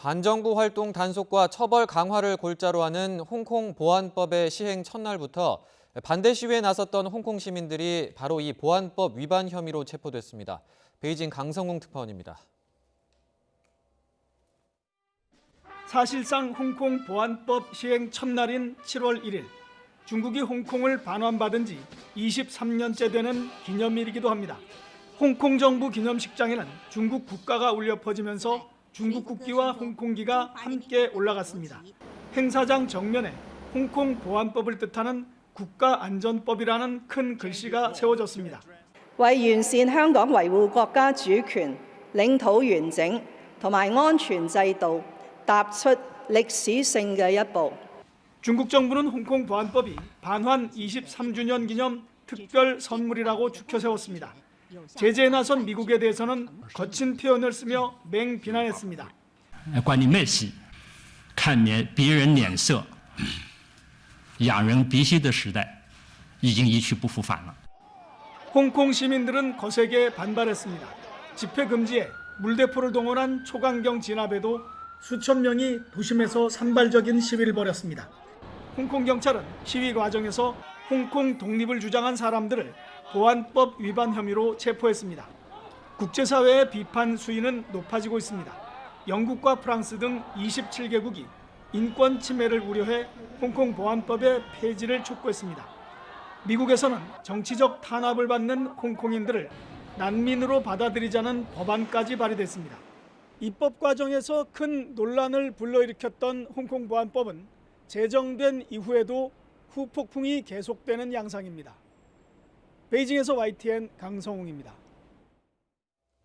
반정부 활동 단속과 처벌 강화를 골자로 하는 홍콩 보안법의 시행 첫날부터 반대 시위에 나섰던 홍콩 시민들이 바로 이 보안법 위반 혐의로 체포됐습니다. 베이징 강성웅 특파원입니다. 사실상 홍콩 보안법 시행 첫날인 7월 1일 중국이 홍콩을 반환받은 지 23년째 되는 기념일이기도 합니다. 홍콩 정부 기념식장에는 중국 국가가 울려 퍼지면서 중국 국기와 홍콩기가 함께 올라갔습니다. 행사장 정면에 홍콩 보안법을 뜻하는 국가안전법이라는 큰 글씨가 세워졌습니다. 為完善香港維護國家主權、領土完整同埋安全制度，踏出歷史性嘅一步。 중국 정부는 홍콩 보안법이 반환 23주년 기념 특별 선물이라고 추켜 세웠습니다. 제재에 나선 미국에 대해서는 거친 표현을 쓰며 맹 비난했습니다. 管你妹戏，看脸别人脸色，仰人鼻息的时代已经一去不复返了。 홍콩 시민들은 거세게 반발했습니다. 집회 금지에 물대포를 동원한 초강경 진압에도 수천 명이 도심에서 산발적인 시위를 벌였습니다. 홍콩 경찰은 시위 과정에서 홍콩 독립을 주장한 사람들을 보안법 위반 혐의로 체포했습니다. 국제사회의 비판 수위는 높아지고 있습니다. 영국과 프랑스 등 27개국이 인권 침해를 우려해 홍콩 보안법의 폐지를 촉구했습니다. 미국에서는 정치적 탄압을 받는 홍콩인들을 난민으로 받아들이자는 법안까지 발의됐습니다. 입법 과정에서 큰 논란을 불러일으켰던 홍콩 보안법은 제정된 이후에도 후폭풍이 계속되는 양상입니다. 베이징에서 YTN 강성웅입니다.